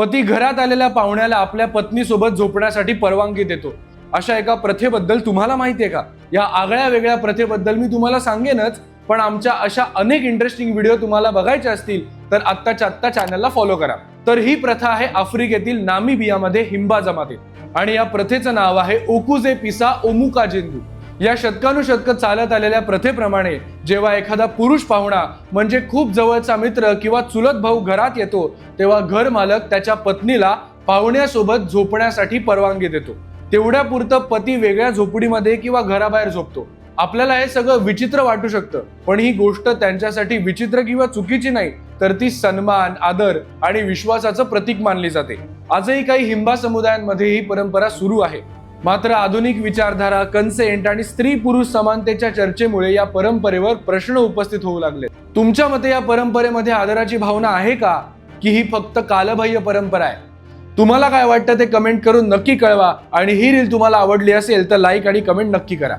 पती घरात आलेल्या पाहुण्याला आपल्या पत्नीसोबत झोपण्यासाठी परवानगी देतो. अशा एका प्रथेबद्दल तुम्हाला माहिती आहे का? या आगळ्या वेगळ्या प्रथेबद्दल मी तुम्हाला सांगेनच पण आमच्या अशा अनेक इंटरेस्टिंग व्हिडिओ तुम्हाला बघायचे असतील तर आत्ताच्या आत्ता चॅनलला फॉलो करा. तर ही प्रथा आहे आफ्रिकेतील नामिबियामध्ये हिंबा जमातीत आणि या प्रथेचं नाव आहे ओकुजे पिसा ओमुका जिंदू. या शतकानुशतक चालत आलेल्या प्रथेप्रमाणे जेव्हा एखादा पुरुष पाहुणा म्हणजे खूप जवळचा मित्र किंवा चुलत भाऊ घरात येतो तेव्हा घर मालक त्याच्या पत्नीला पाहुण्यासोबत झोपण्यासाठी परवानगी देतो. तेवढ्यापुरतं पती वेगळ्या झोपडीमध्ये किंवा घराबाहेर झोपतो. आपल्याला हे सगळं विचित्र वाटू शकतं पण ही गोष्ट त्यांच्यासाठी विचित्र किंवा चुकीची नाही तर ती सन्मान आदर आणि विश्वासाचं प्रतीक मानली जाते. आजही काही हिंबा समुदायांमध्ये ही परंपरा सुरू आहे. मात्र आधुनिक विचारधारा कन्सेंट आणि स्त्री पुरुष समानतेच्या चर्चेमुळे या परंपरेवर प्रश्न उपस्थित होऊ लागले. तुमच्या मते या परंपरेमध्ये आदराची भावना आहे का? की ही फक्त कालबाह्य परंपरा आहे? तुम्हाला काय वाटतं ते कमेंट करून नक्की कळवा. आणि ही रील तुम्हाला आवडली असेल तर लाईक आणि कमेंट नक्की करा.